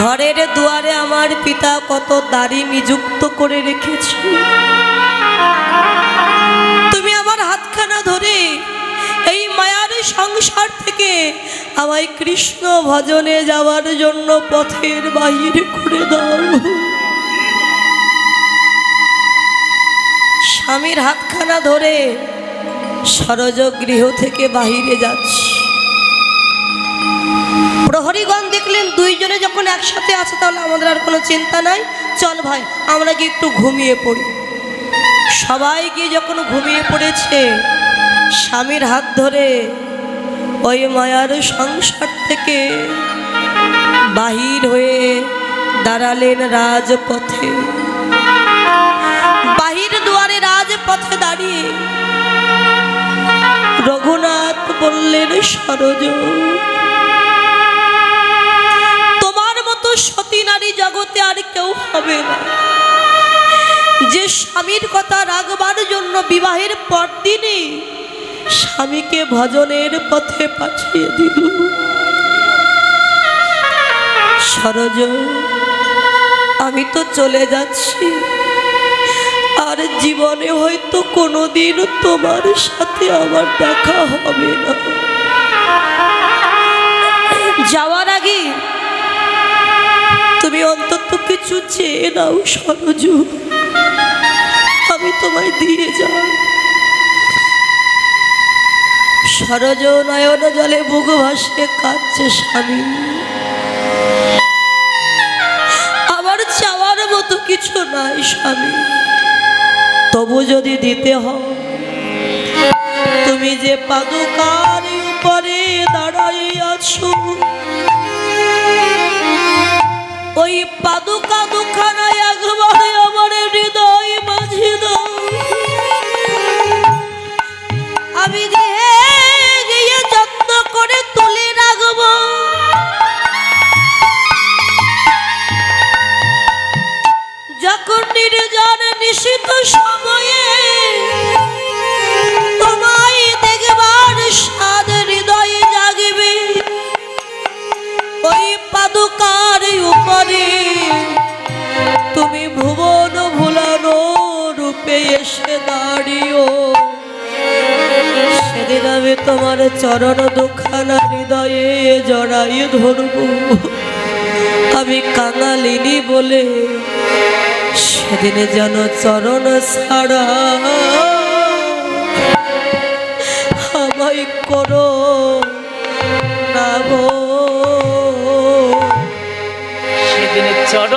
ঘরের দুয়ারে আমার পিতা কত দাড়ি নিযুক্ত করে রেখেছে। তুমি আমার হাতখানা ধরে এই মায়ার সংসার থেকে আমায় কৃষ্ণ ভজনে যাওয়ার জন্য পথের বাহির করে দাও। স্বামীর হাতখানা ধরে সরজ গৃহ থেকে বাহিরে যাচ্ছি। প্রহরীগণ দেখলেন দুইজনে যখন একসাথে আছে, তাহলে আমাদের আর কোনো চিন্তা নাই। চল ভাই, আমরা কি একটু ঘুমিয়ে পড়ি। সবাই গিয়ে যখন ঘুমিয়ে পড়েছে, স্বামীর হাত ধরে ওই মায়ার সংসার থেকে বাহির হয়ে দাঁড়ালেন রাজপথে। বাহির দুয়ারে রাজপথে দাঁড়িয়ে রঘুনাথ বললেন, সরজ জগতে আর কেউ হবে না। যে স্বামীর কথা রাখবার জন্য বিবাহের পরদিনে স্বামীকে ভজনের পথে পাঠিয়ে দিল। সরজ, আমি তো চলে যাচ্ছি। আর জীবনে হয়তো কোনোদিন তোমার সাথে আমার দেখা হবে না। যাওয়ার অন্তত কিছু চেয়ে নাও, সরজ। আমি তোমায় দিয়ে যাও সরজ নয়ন জলে বুক ভাসে, কাঁদছে স্বামী। আমার চাওয়ার মতো কিছু নাই স্বামী। তবু যদি দিতে হয়, তুমি যে পাদুকার উপরে দাঁড়াই আছো ওই পাদুকা দুখানা একবারে আমার হৃদয় মাঝে দাও আমি গিয়ে গিয়ে যত্ন করে তুলে রাখব। যখন নির্জন নিশিত সময়ে তোমায় দেখবার স্বাদ হৃদয়ে জাগিবে, ওই পাদুকার উপরে এসে দাঁড়িও। সেদিন আমি তোমার চরণ দুখানা হৃদয়ে জড়াই ধরব। আমি কাঙালিনী বলে সেদিনে যেন চরণ ছাড়া আমায় করো না সেদিনে চড়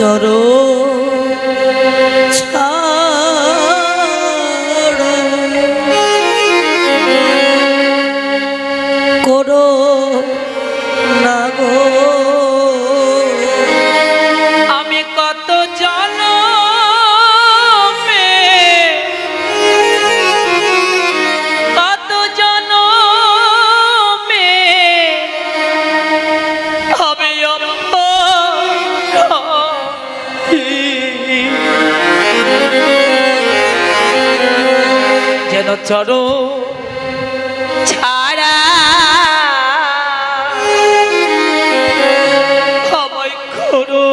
যেন চরো ছাড়া। আমায় করো।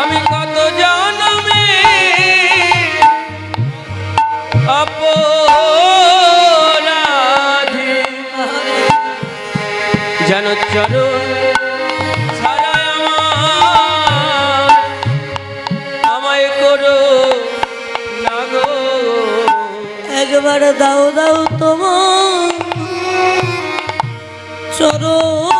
আমি কত জনমে অপরাধী। যেন চরণ একবার দাও দাও তোমার চরণ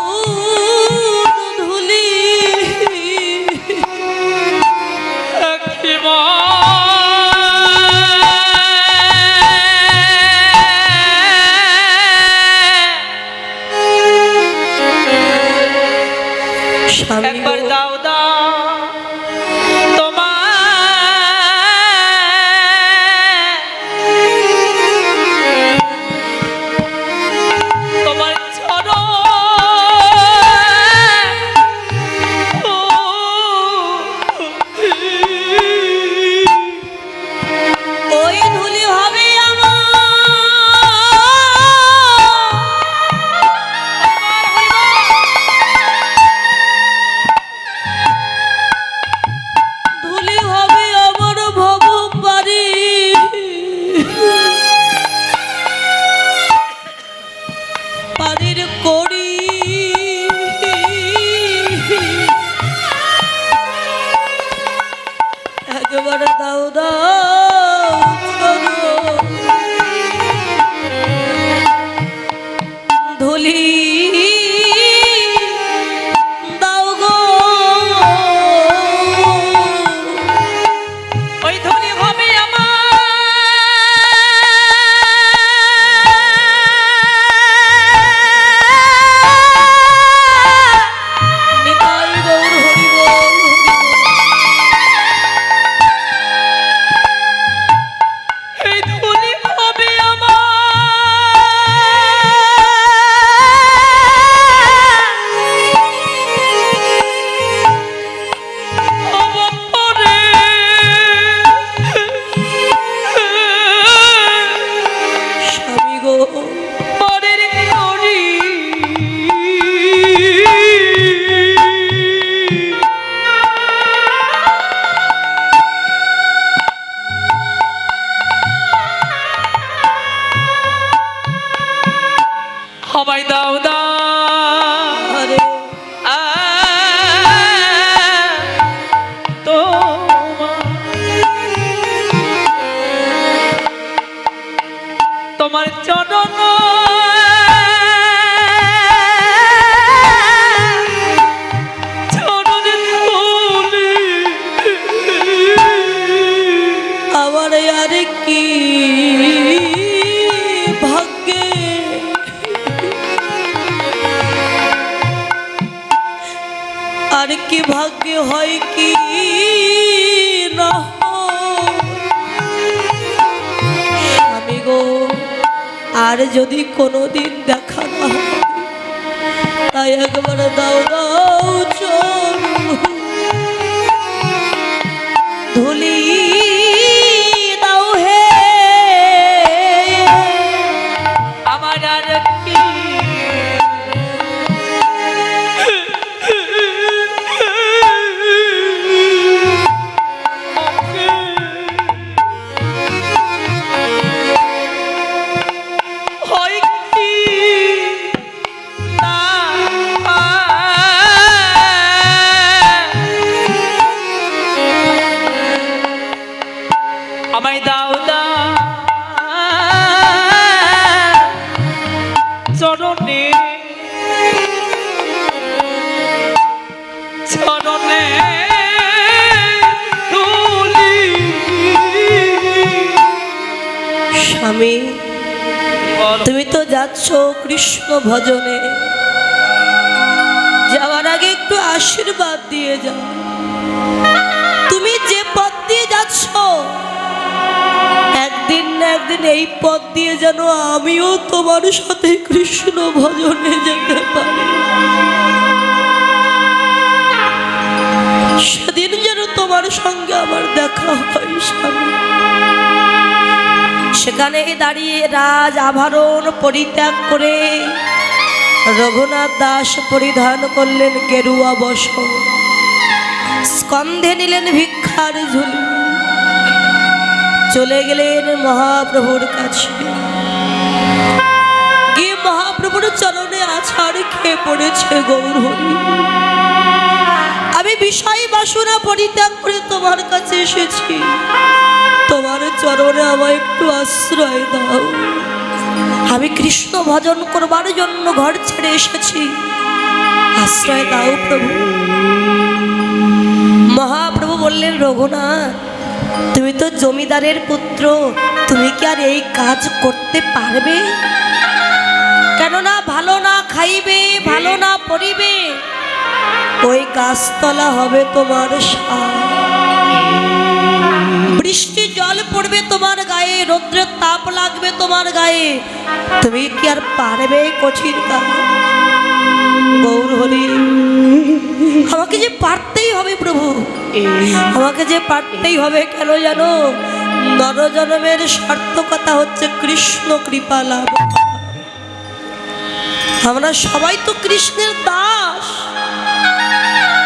কোনোদিন দেখা না তাই একবার দাও দাও চল কৃষ্ণ ভজনে। যাওয়ার আগে একটু আশীর্বাদ দিয়ে যাও। তুমি যে পথ দিয়ে যাচ্ছ, একদিন না একদিন এই পথ দিয়ে যেন আমিও তোমার সাথে কৃষ্ণ ভজনে যেতে পারি। সেদিন যেন তোমার সঙ্গে আমার দেখা হয় স্বামী। সেখানে দাঁড়িয়ে রাজ আভরণ পরিত্যাগ করে রঘুনাথ দাস পরিধান করলেন কেরুয়া বস স্কন্ধে নিলেন ভিক্ষার ঝুলি। চলে গেলেন মহাপ্রভুর কাছে। গিয়ে মহাপ্রভুর চরণে আছাড় খেয়ে পড়েছে গৌর আমি বিষয় বাসনা পরিত্যাগ করে তোমার কাছে এসেছি। তোমার চরণে আমায় একটু আশ্রয় দাও। আমি কৃষ্ণ ভজন করবার জন্য ঘর ছেড়ে এসেছি। আশ্রয় দাও প্রভু। মহাপ্রভু বললেন, রঘুনাথ, তুমি তো জমিদারের পুত্র, তুমি কি আর এই কাজ করতে পারবে? কেননা ভালো না খাইবে, ভালো না পড়িবে, ওই গাছতলা হবে তোমার সার। বৃষ্টি জল পড়বে তোমার গায়ে, রৌদ্রের তাপ লাগবে তোমার গায়ে। তুমি কি আর পারবে কঠিন গৌর হরি আমাকে যে পারতেই হবে প্রভু। আমাকে যে পারতেই হবে কেন জানো? নরজনমের সার্থকতা হচ্ছে কৃষ্ণ কৃপা লাভ। আমরা সবাই তো কৃষ্ণের দাস।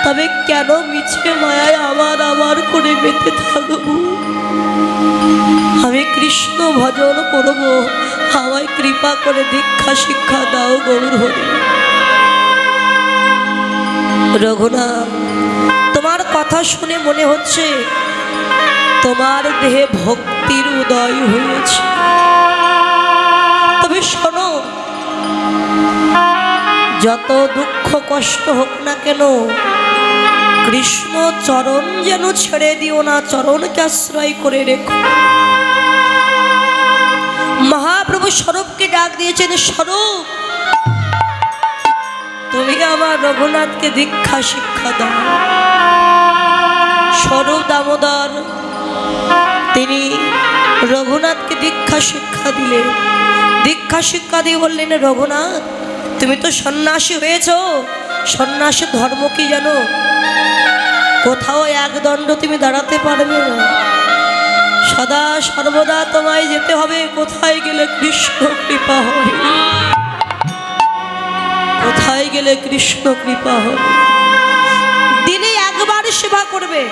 তবে কেন মিছে মায়ায় আবার আবার করে বেঁধে থাকব? আমি কৃষ্ণ ভজন করব। আমায় কৃপা করে দীক্ষা শিক্ষা দাও গৌর হরি। রঘুনা তোমার কথা শুনে মনে হচ্ছে তোমার দেহে ভক্তির উদয় হয়েছে। তবে শোনো, যত দুঃখ কষ্ট হোক না কেন কৃষ্ণ চরণ যেন ছেড়ে দিও না, চরণকে আশ্রয় করে রেখো। মহাপ্রভু স্বরূপকে ডাক দিয়েছেন, স্বরূপ, তুমি আমার রঘুনাথকে দীক্ষা, শিক্ষা দাও। স্বরূপ দামোদর, তিনি রঘুনাথকে দীক্ষা, শিক্ষা দিলেন। দীক্ষা, শিক্ষা দিয়ে বললেন, রঘুনাথ, তুমি তো সন্ন্যাসী হয়েছ। সন্ন্যাসী ধর্ম কি জানো? কোথাও এক দণ্ড তুমি দাঁড়াতে পারবে না। সদা সর্বদা তোমায় যেতে হবে, কোথায় গেলে কৃষ্ণ কৃপা হবে? কোথায় গেলে কৃষ্ণ কৃপা হবে? দিনে একবার সেবা করবে।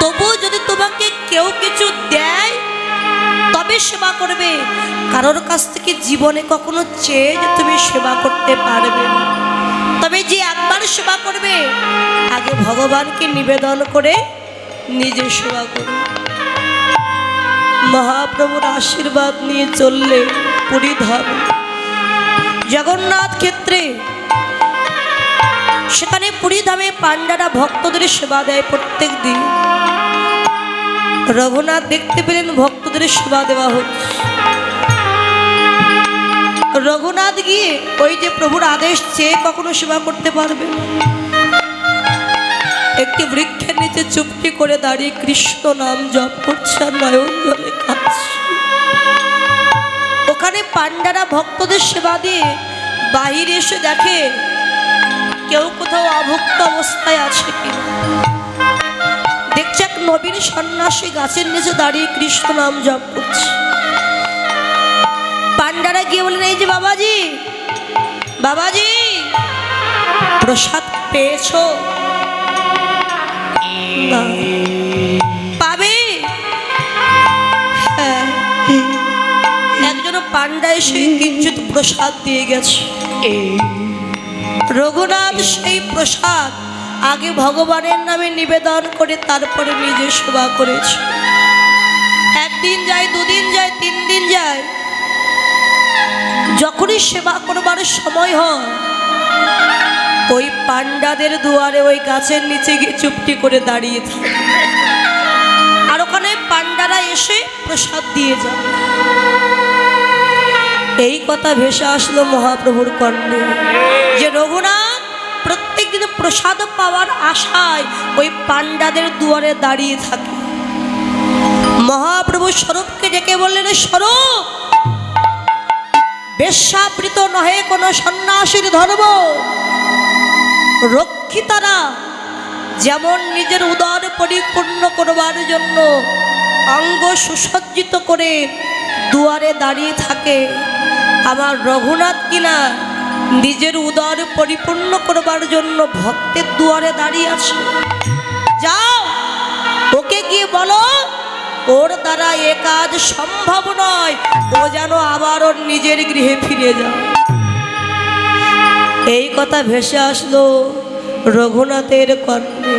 তবু যদি তোমাকে কেউ কিছু দেয়, তবে সেবা করবে। কারোর কাছ থেকে জীবনে কখনো চেয়ে যে তুমি সেবা করতে পারবে না। তবে যে একবার সেবা করবে, আগে ভগবানকে নিবেদন করে নিজের সেবা করবে। মহাপ্রভুর আশীর্বাদ নিয়ে চললে পুরী ধাম। জগন্নাথ ক্ষেত্রে সেখানে পুরী ধামে পাণ্ডারা ভক্তদের সেবা দেয় প্রত্যেক দিন। রঘুনাথ দেখতে পেলেন ভক্তদের সেবা দেওয়া হচ্ছে। রঘুনাথ গিয়ে ওই যে প্রভুর আদেশ চেয়ে কখনো সেবা করতে পারবে? একটি বৃক্ষের নিচে চুপটি করে দাঁড়িয়ে কৃষ্ণ নাম জপ করছে নয়ন জলে ওখানে পাণ্ডারা ভক্তদের সেবা দিয়ে বাহিরে এসে দেখে কেউ কোথাও অভুক্ত অবস্থায় আছে কিনা। দেখছে এক নবীন সন্ন্যাসী গাছের নিচে দাঁড়িয়ে কৃষ্ণ নাম জপ করছে। পাণ্ডারা গিয়ে বললেন, এই যে বাবাজি বাবাজি, প্রসাদ পেয়েছ? পাবে? হ্যাঁ। একজন পাণ্ডা এসে কিঞ্চিত প্রসাদ দিয়ে গেছে। রঘুনাথ সেই প্রসাদ আগে ভগবানের নামে নিবেদন করে তারপরে নিজে সেবা করেছে। একদিন যায়, দুদিন যায়, তিন দিন যায় যখনই সেবা করবার সময় হয়, ওই পাণ্ডাদের দুয়ারে ওই গাছের নিচে গিয়ে চুপটি করে দাঁড়িয়ে থাকে। আর ওখানে পাণ্ডারা এসে প্রসাদ দিয়ে যায়। এই কথা ভেসে আসলো মহাপ্রভুর কর্ণে যে রঘুনাথ প্রত্যেক দিন প্রসাদ পাওয়ার আশায় ওই পাণ্ডাদের দুয়ারে দাঁড়িয়ে থাকে। মহাপ্রভু স্বরূপকে ডেকে বললেন, স্বরূপ বেশ্যাবৃত নহে কোনো সন্ন্যাসীর ধর্ম। রক্ষিতারা যেমন নিজের উদার পরিপূর্ণ করবার জন্য অঙ্গ সুসজ্জিত করে দুয়ারে দাঁড়িয়ে থাকে আমার রঘুনাথ কিনা নিজের উদার পরিপূর্ণ করবার জন্য ভক্তের দুয়ারে দাঁড়িয়ে আছে। যাও ওকে গিয়ে বলো ওর দ্বারা এ কাজ সম্ভব নয়, ও যেন আবার ওর নিজের গৃহে ফিরে যায়। এই কথা ভেসে আসলো রঘুনাথের কর্ণে।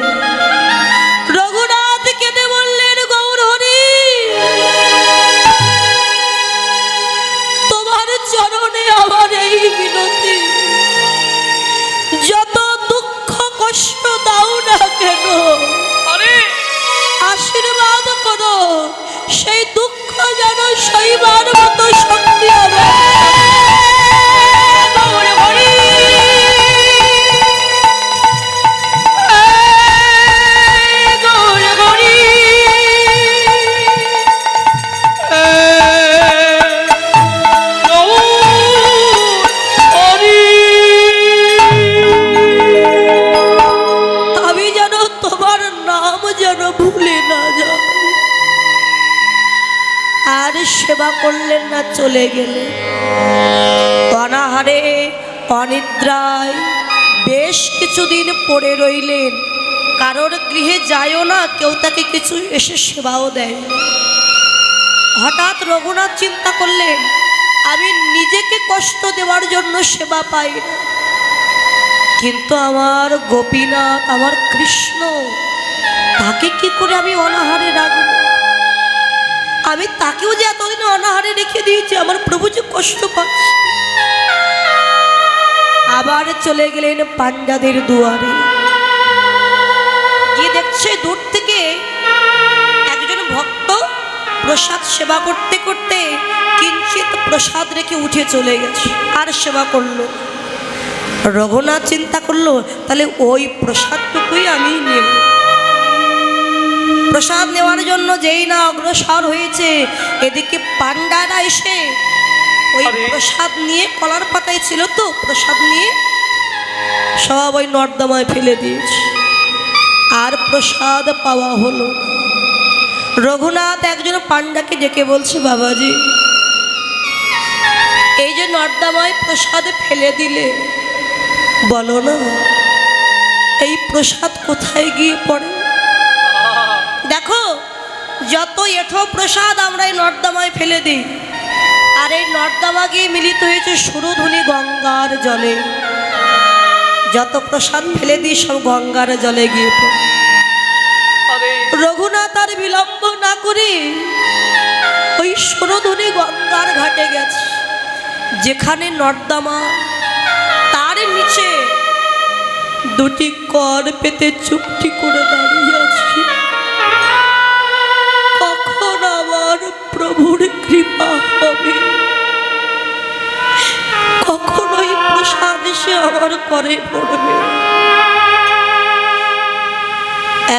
গেলে অনাহারে, অনিদ্রায় বেশ কিছুদিন পড়ে রইলেন। কারোর গৃহে যায়ও না, কেউ তাকে কিছু এসে সেবাও দেয়। হঠাৎ রঘুনাথ চিন্তা করলেন, আমি নিজেকে কষ্ট দেওয়ার জন্য সেবা পাই কিন্তু আমার গোপীনাথ, আমার কৃষ্ণ, তাকে কি করে আমি অনাহারে রাখব? আমি তাকেও যে এতদিন অনাহারে রেখে দিয়েছি, আমার প্রভু যে কষ্ট পাচ্ছে আবার চলে গেলেন পাঞ্জাদের দুয়ারে। গিয়ে দেখছে দূর থেকে একজন ভক্ত প্রসাদ সেবা করতে করতে কিঞ্চিত প্রসাদ রেখে উঠে চলে গেছে, আর সেবা করল। রঘুনাথ চিন্তা করল, তাহলে ওই প্রসাদটুকুই আমি নেব। প্রসাদ নেওয়ার জন্য যেই না অগ্রসর হয়েছে এদিকে পান্ডারা এসে ওই প্রসাদ নিয়ে কলার পাতায় ছিল তো প্রসাদ নিয়ে সব ওই নর্দমায় ফেলে দিয়েছে। আর প্রসাদ পাওয়া হলো রঘুনাথ একজন পান্ডাকে ডেকে বলছে বাবাজি এই যে নর্দমায় প্রসাদ ফেলে দিলে বলো না এই প্রসাদ কোথায় গিয়ে পড়ে? যত এঠো প্রসাদ আমরা এই নর্দমায় ফেলে দিই। আর এই নর্দমা গিয়ে মিলিত হয়েছে সুরধুনি গঙ্গার জলে। যত প্রসাদ ফেলে দিই সব গঙ্গার জলে গিয়ে রঘুনাথ আর বিলম্ব না করে ওই সুরধুনি গঙ্গার ঘাটে গেছে। যেখানে নর্দমা তার নিচে দুটি কর পেতে চুপটি করে দাঁড়িয়ে আছে। প্রভুর কৃপা হবে। কখন ওই প্রসাদ সে আমার করে পড়বে।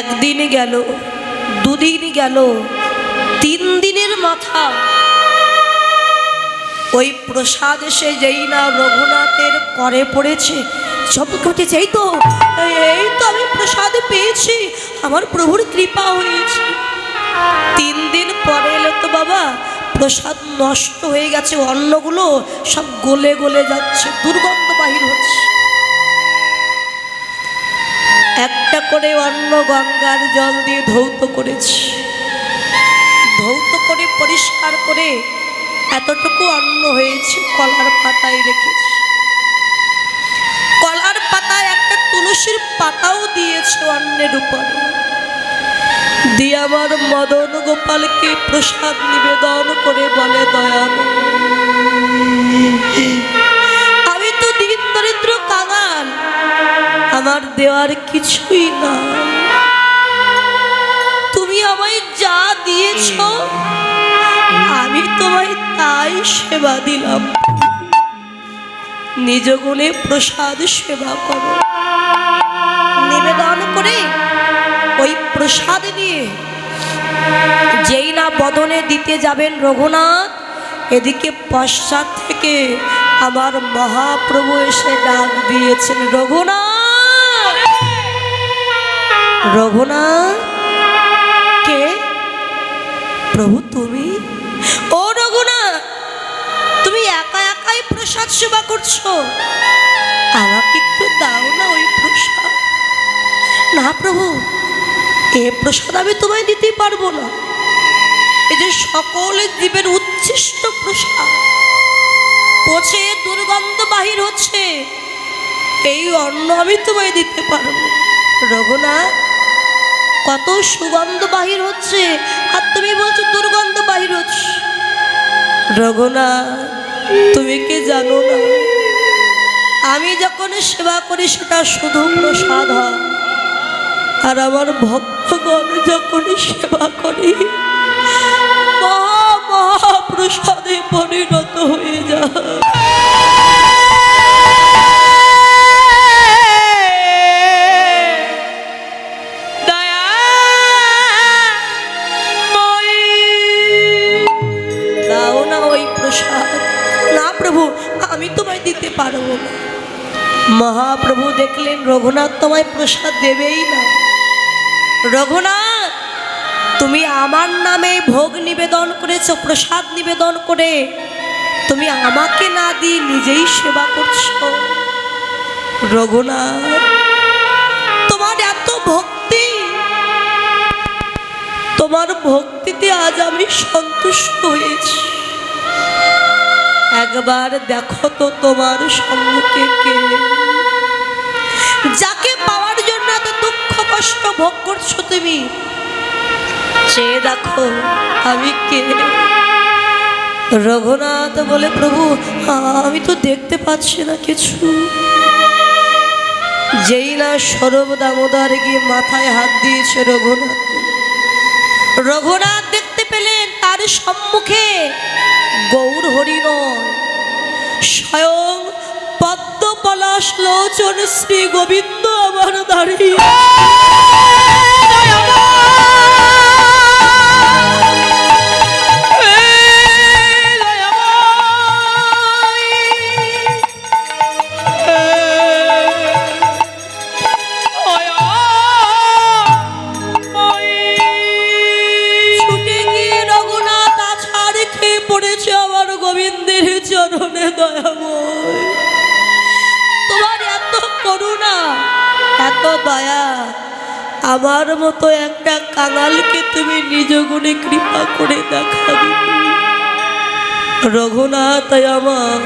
একদিন গেল, দুদিন গেল, তিন দিনের মাথা। ওই প্রসাদ এসে যেই না রঘুনাথের করে পড়েছে, সব ঘটেছে, এই তো এই তো আমি প্রসাদ পেয়েছি, আমার প্রভুর কৃপা হয়েছে। তিন দিন পরে এলো তো বাবা, প্রসাদ নষ্ট হয়ে গেছে, অন্নগুলো সব গলে গলে যাচ্ছে, দুর্গন্ধ বাহির হচ্ছে। একটা করে অন্ন গঙ্গার জল দিয়ে ধৌত করেছি। ধৌত করে, পরিষ্কার করে এতটুকু অন্ন হয়েছে, কলার পাতায় রেখেছি। কলার পাতায় একটা তুলসীর পাতাও দিয়েছে অন্নের উপরে। দিয়ে আমার মদন গোপালকে প্রসাদ নিবেদন করে বলে, দয়াল, আমি তো দিন দরিদ্র কাঙাল। আমার দেওয়ার কিছুই না তুমি আমায় যা দিয়েছ, আমি তোমায় তাই সেবা দিলাম। নিজ গুণে প্রসাদ সেবা করো। নিবেদন করে প্রসাদ নিয়ে। যেই না বদনে দিতে যাবেন রঘুনাথ, এদিকে পশ্চাৎ থেকে আমার মহাপ্রভু এসে ডাক দিয়েছেন, রঘুনাথ! রঘুনাথ, কে? প্রভু তুমি? ও রঘুনাথ, তুমি একা একাই প্রসাদ সেবা করছ? আমাকে একটু দাও না ওই প্রসাদ। না প্রভু এ প্রসাদ আমি তোমায় দিতে পারব না। এই যে সকলের জীবের উচ্ছিষ্ট প্রসাদ, পচে দুর্গন্ধ বাহির হচ্ছে, এই অন্ন আমি তোমায় দিতে পারব। রঘুনাথ কত সুগন্ধ বাহির হচ্ছে, আর তুমি বলছো দুর্গন্ধ বাহির হচ্ছে। রঘুনাথ তুমি কি জানো না, আমি যখন সেবা করি সেটা শুধু প্রসাদ হয়, আর আমার ভক্তগণ যখন সেবা করি মহা মহাপ্রসাদে পরিণত হয়ে যায়। আমি তোমায় দিতে পারব মহাপ্রভু দেখলেন রঘুনাথ তোমায় প্রসাদ দেবেই না। রঘুনাথ, তুমি আমার নামে ভোগ নিবেদন করেছ, প্রসাদ নিবেদন করে। তুমি আমাকে না দিয়ে নিজেই সেবা করছ। রঘুনাথ, তোমার এত ভক্তি। তোমার ভক্তিতে আজ আমি সন্তুষ্ট হয়েছি। একবার দেখো তো তোমার সম্মুখে কে। যাকে কষ্ট ভোগ করছ তুমি? চেয়ে দেখো আমি কে? রঘুনাথ বলে, প্রভু, আমি তো দেখতে পাচ্ছি না কিছু। যেই না সরব দামোদর গিয়ে মাথায় হাত দিয়েছে রঘুনাথ? রঘুনাথ দেখতে পেলেন তার সম্মুখে গৌর হরি নয়। স্বয়ং পদ্ম পলাশ লোচন শ্রী গোবিন্দ আমার দাঁড়িয়ে। দয়া আমার মতো একটা কানালকে তুমি নিজ গুণে কৃপা করে দেখাবে। রঘুনাথ আমার,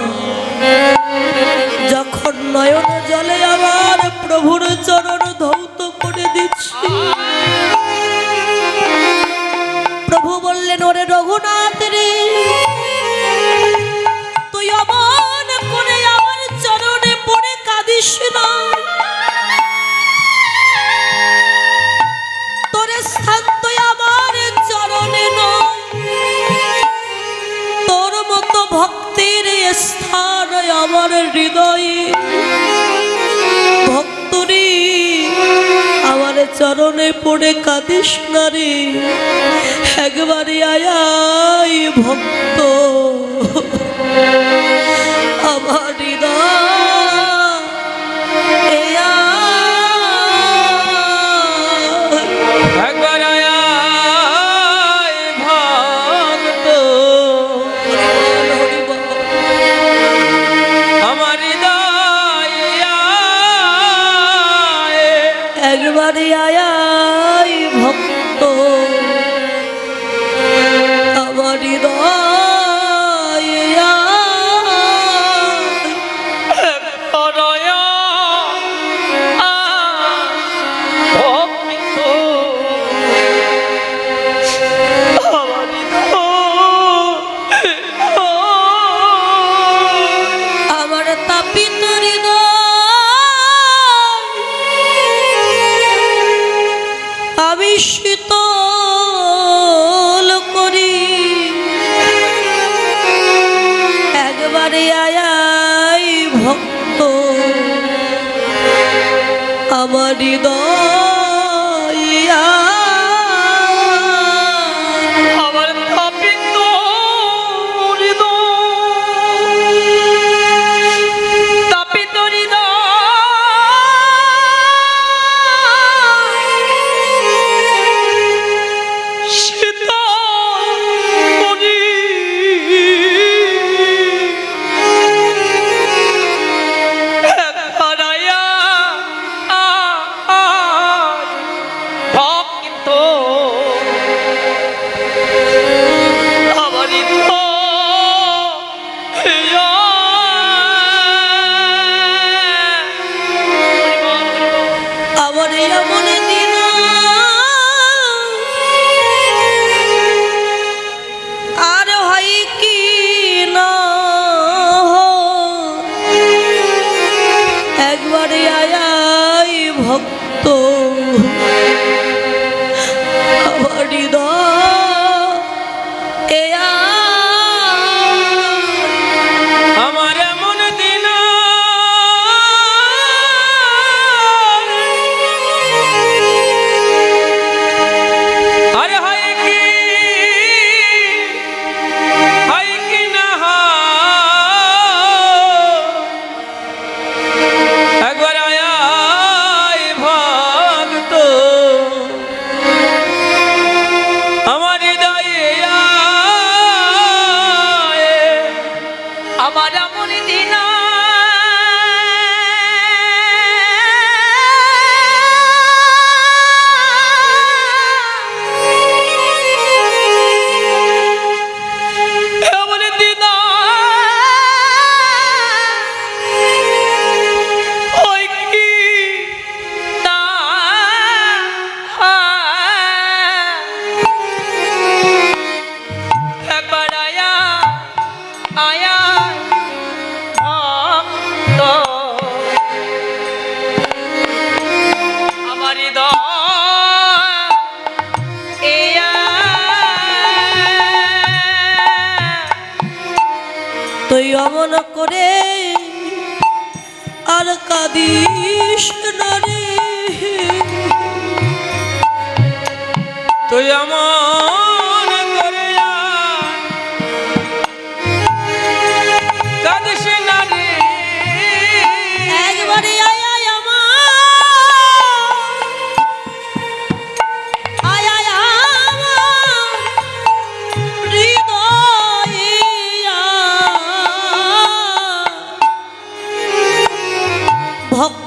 যখন নয়ন জলে আমার প্রভুর চরণ ধৌত করে দিচ্ছি। স্থান আমার হৃদয়ে। ভক্তরে আমার চরণে পড়ে কাঁদিস না রে। একবারে আয়াই ভক্ত। একবারে আয়াই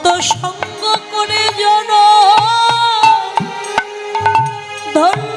ভক্ত সঙ্গ করে জন ধন্য